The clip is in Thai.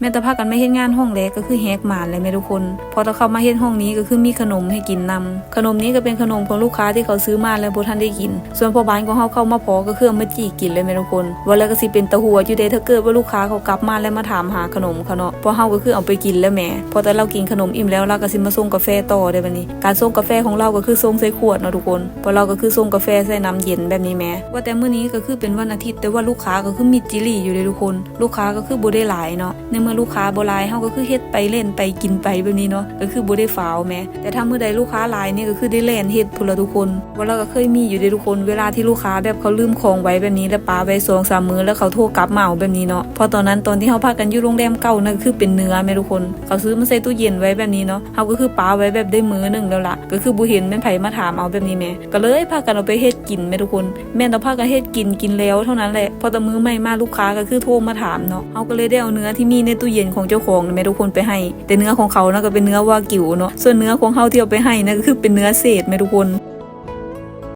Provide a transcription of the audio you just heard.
แม่ต่พากันไม่เฮ็ดงานห้องแรกก็คือแฮกหมานเลยแม่ทุกคน พอตะเข้ามาเฮ็ดห้องนี้ก็คือมีขนมให้กินนำขนมนี้ก็เป็นขนมของลูกค้าที่เขาซื้อมาแล้วบ่ทันได้กิน ส่วนพอบ้านของเฮาเข้ามาพอก็คือเมาจีกินเลยแม่ทุกคนว่าแล้วก็สิเป็นตะหัวอยู่เด้ถ้าเกิดว่าลูกค้าเขากลับมาแล้วมาถามหาขนมเขาเนาะพราะเฮาก็คือเอาไปกินแล้วแหม่พอแต่เรากินขนมอิ่มแล้วเราก็สิมาส่งกาแฟต่อได้บัดนี้ การส่งกาแฟของเราก็คือส่งใส่ขวดเนาะทุกคนพราะเราก็คือส่งกาแฟใส่น้ำเย็นแบบนี้แหม่ว่าแต่มื้อนี้ก็คือเป็นวันอาทิตย์แต่ว่าลูกค้าก็คือมีจิลี่อยู่เลยทุกคน ลูกค้าก็คือบ่ได้หลายเนาะในมื่อลูกค้าบ่หลายเฮาก็คือเฮ็ดไปเล่นไปกินไปแบบนี้เนาะก็คือบ่ได้ฟาวแม่แต่ถ้าเมื้อใดลูกค้าหลายนี่ก็คือได้เล่นเฮ็ดพุ่นละทุกคนว่าเราก็เคยมีอยู่เด้ทุกคนเวลาที่ลูกค้าแบบเขาลืมของไว้แบบนี้แล้วปาไว้สองสามมื้อแล้วเขาโทรกลับมาเอาแบบนี้เนาะพอตอนนั้นตอนที่เฮาพากันอยู่โรงแรมเก่านั่นก็คือเป็นเนื้อแม่ทุกคน เขาซื้อมาใส่ตู้เย็นไว้แบบนี้เนาะเฮาก็คือปาไว้แบบได้มื้อหนึงแล้วล่ะก็คือบ่เห็นแม่นไผมาถามเอาแบบนี้แม่ก็เลยพากันเอาไปเฮ็ดกินแม่ทุกคน แม่นต้องพากันเฮ็ดกินกินแล้วเท่านั้นแหละพอตะมื้อใหม่มาลูกค้าก็คือโทรมาถามเนาะเฮาก็เลยได้เอาเนื้อที่มีในตู้เย็นของเจ้าของนะแม่ทุกคนไปให้ แต่เนื้อของเขานะก็เป็นเนื้อวากิวเนาะส่วนเนื้อของเฮาที่เอาไปให้นะก็คือเป็นเนื้อเศษแม่ทุกคน